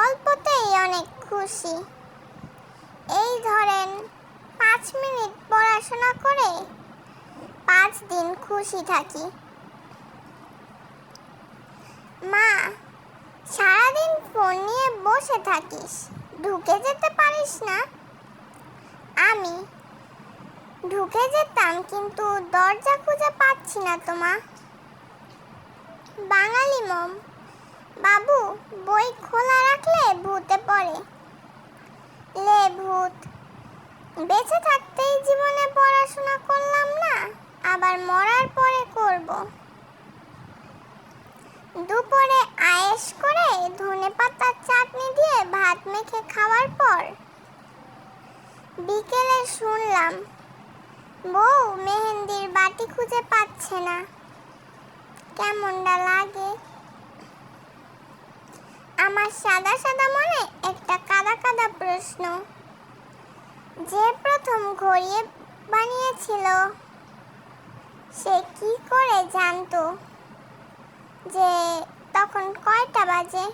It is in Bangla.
অল্পতেই অনেক খুশি। এই ধরেন, পাঁচ মিনিট পড়াশোনা করে পাঁচ দিন খুশি থাকি। মা, সারাদিন ফোন নিয়ে বসে থাকিস, ঢুকে যেতে পারিস না? আমি, ঢুকে যেতাম কিন্তু দরজা খুঁজে পাচ্ছি না তো মা। বাঙালি মম, বাবু, বই ভূতে পড়ে লে ভূত বেঁচে থাকতেই জীবনে পড়াশোনা করলাম না, আবার মরার পরে করব। দুপুরে আয়েশ করে ধনে পাতার চাটনি দিয়ে ভাত মেখে খাওয়ার পর বিকেলে শুনলাম, বউ মেহেন্দির বাটি খুঁজে পাচ্ছে না। কেমনটা লাগে? আমার সাদা সাদা মনে একটা কাদা কাদা প্রশ্ন। যে প্রথম ঘড়িয়ে বানিয়েছিল, সে কি করে জানতো যে তখন কয়টা বাজে?